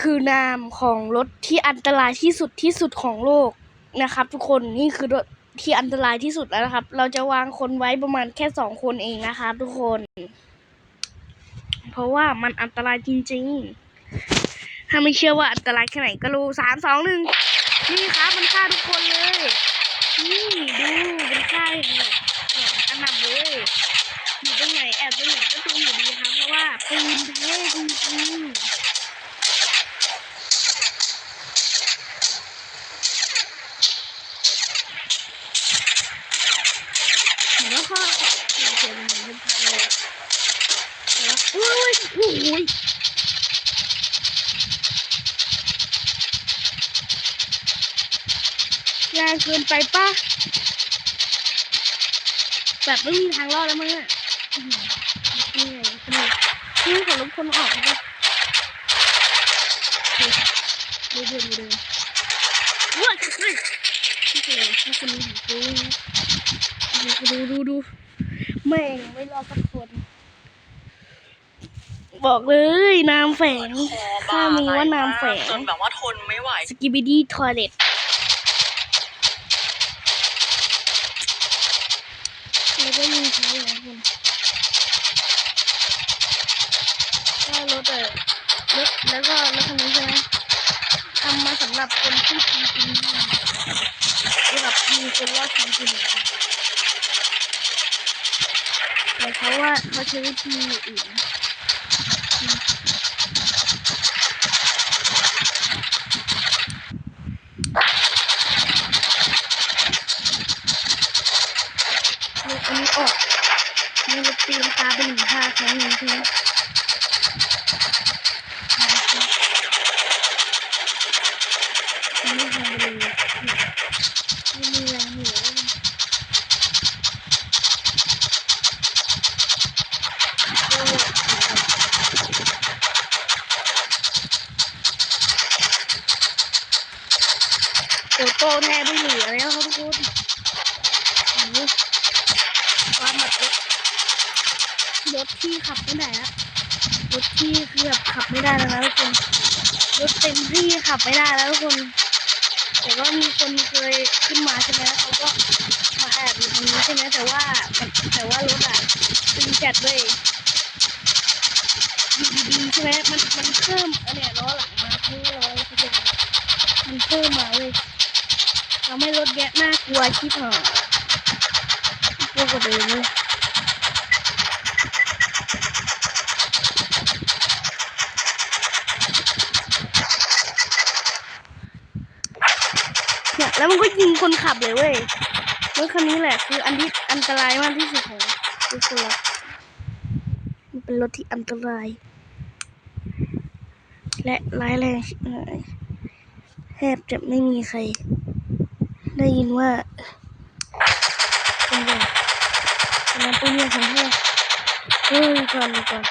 คือนามของรถที่อันตรายที่สุดที่สุดของโลกนะครับ ทุกคนนี่คือรถที่อันตรายที่สุดแล้วนะครับ เราจะวางคนไว้ประมาณแค่สองคนเองนะครับทุกคน เพราะว่ามันอันตรายจริง ๆ ถ้าไม่เชื่อว่าอันตรายแค่ไหนก็รู้สามสองหนึ่งนี่ครับมันฆ่าทุกคนเลย นี่ดูมันฆ่าอย่างแบบแบบกระหน่ำเลยอยู่ตรงไหนแอบตรงไหนก็ตรงอยู่ดีครับเพราะว่าปืนเท่จริงๆ แล้วก็เขียนเขียนเหมือนกันเลยแล้วอุ้ยอุ้ยยากเกินไปปะแบบไม่มีทางรอดแล้วมั้งอะนี่ไงนี่นี่ขอลบคนออกนะเดินเดินเดินว้าย เฮ้ยนี่คืออะไรนี่คือนี่ของกูดูดูดูแม่งไม่รอสักคน บอกเลยนามแฝงถ้ามีว่านามแฝงจนแบบว่าทนไม่ไหวสกิบิดี้ทอยเล็ตแล้วก็ยิงเขาอย่างคุณก็รถเออรถแล้วก็รถคันนี้ใช่ไหม ทำมาสำหรับคนที่จริงๆสำหรับมีคนรอดจริงๆค่แต่เขาว่าเขาใช้วิธีอื่นอันนี้ออกนี่เราตีนตาเป็นหนึ่งท่าครั้งหนึ่งใช่ไหมอันนี้ทำไปเลยไม่มีแรงเหลือ โตแทบไม่เหลือแล้วครับทุกคนโอ้โหความแบบรถรถที่ขับไม่ได้ละรถที่คือแบบขับไม่ได้แล้วนะทุกคนรถเต็มที่ขับไม่ได้แล้วทุกคน แต่ก็มีคนเคยขึ้นมาใช่ไหมแล้วเขาก็มาแอบอยู่ตรงนี้ใช่ไหมแต่ว่าแต่ว่ารถอะตึงจัดเลยอยู่ดีๆใช่ไหมมันมันเพิ่มอันเนี้ยล้อหลังมาเพิ่มล้ออะไรสักอย่างมันเพิ่มมาเลย ทำให้รถแยะน่ากลัวชิบหายกลัวกว่าเดิมเลยเนี่ยแล้วมันก็ยิงคนขับเลยเว้ยรถคันนี้แหละ คืออันที่อันตรายมากที่สุดของทุกคนละมันเป็นรถที่อันตราย และร้ายแรงแทบจะไม่มีใคร ได้ยินว่าเป็นแบบเป็นน้ำปูเนี่ยของแท้เฮ้ยก่อนก่อน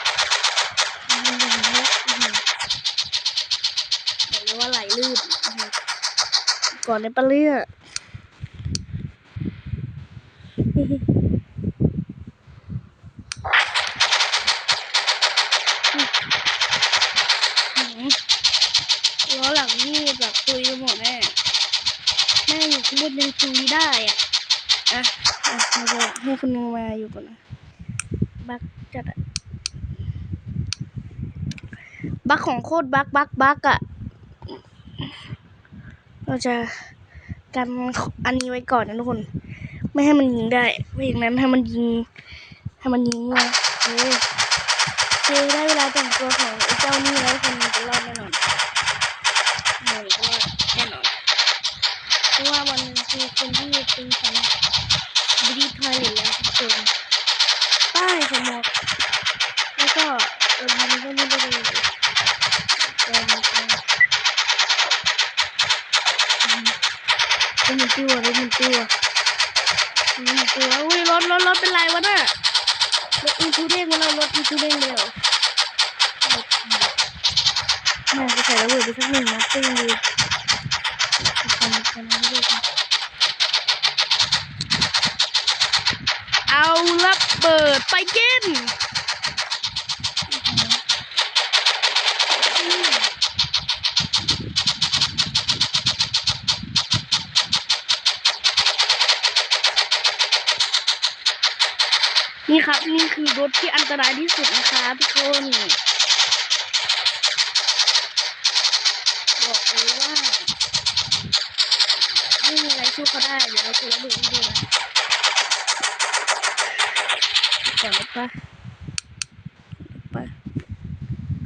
มันเป็นอย่างนี้อื้อหือบอกเลยว่าไหลลื่นก่อนในปลาเลือล้อหลังนี่แบบตุยไปหมดแน่ แม่อยู่ ข้างบนยังคุยได้อะอะอะมาจะให้คนนึงมาอยู่ก่อนนะบักจัดอะบักของโคตรบักบักบักอะเราจะกันอันนี้ไว้ก่อนนะทุกคน ไม่ให้มันยิงได้ไม่อย่างนั้นให้มันยิงให้มันยิงมาเฮ้ยคือได้เวลาแต่งตัวของไอ้เจ้านี่แล้วคนมันจะรอดแน่นอนมันจะรอดแน่นอนเพราะว่าวันหนึง คือคนที่เป็นสันบดีทอยเลทแล้วทุกคนป้ายสมอกแล้วก็เออพันก็ไม่ได้เลยแต่มันก็อืมเป็นตัวเป็นตัวเป็นตัวอุ้ยรถรถรถเป็นไรวะน่ะรถอีทูเด้งมาแล้วรถอีทูเด้งเดียวแม่จะใส่ระเบิดไปสักหนึ่งนัดตึ้งดีเอ งระเบิดไปกินนี่ครับ นี่คือรถที่อันตรายที่สุดนะคะทุกคนบอกเลยว่าไม่มีอะไรช่วยเขาได้ เดี๋ยวเราจะระเบิดดูนะ ก่อนรถปะไป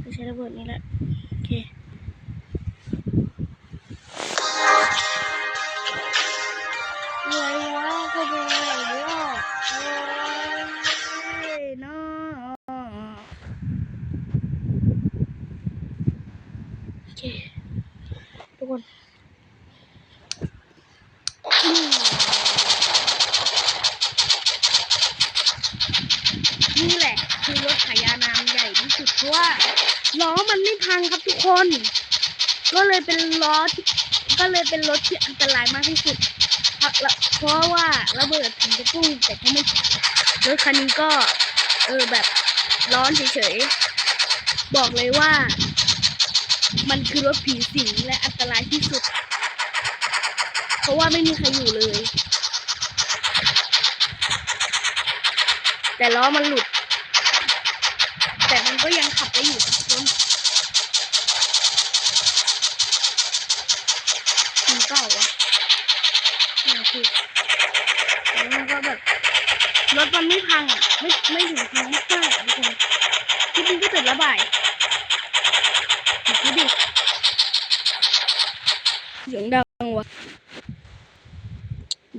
จะใช้ระเบิดนี้แหละโอเคอะไรวะเขาเป็นอะไรวะโอ้ยน้อโอเคทุกคนอืมนี่แหละ คือรถขายานามใหญ่ที่สุดเพราะว่าล้อมันไม่พังครับทุกคน ก็เลยเป็นล้อที่ก็เลยเป็นรถที่อันตรายมากที่สุดเพราะเพราะว่าระเบิดถึงจะพุ่งแต่ก็ไม่รถคันนี้ก็ เออแบบร้อนเฉยๆ บอกเลยว่า มันคือรถผีสิงและอันตรายที่สุด เพราะว่าไม่มีใครอยู่เลย แต่ล้อมันหลุด ก็ยังขับได้อยู่ทุกคนมันเก่าวะนี่คือแล้วมันก็แบบรถมันไม่พังอะ ไม่ไม่ถึงพังมากๆอ่ทุกคนคลิปนี้ก็จบแล้วบ่ายดูดิเสียงดังวะ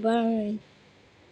บาย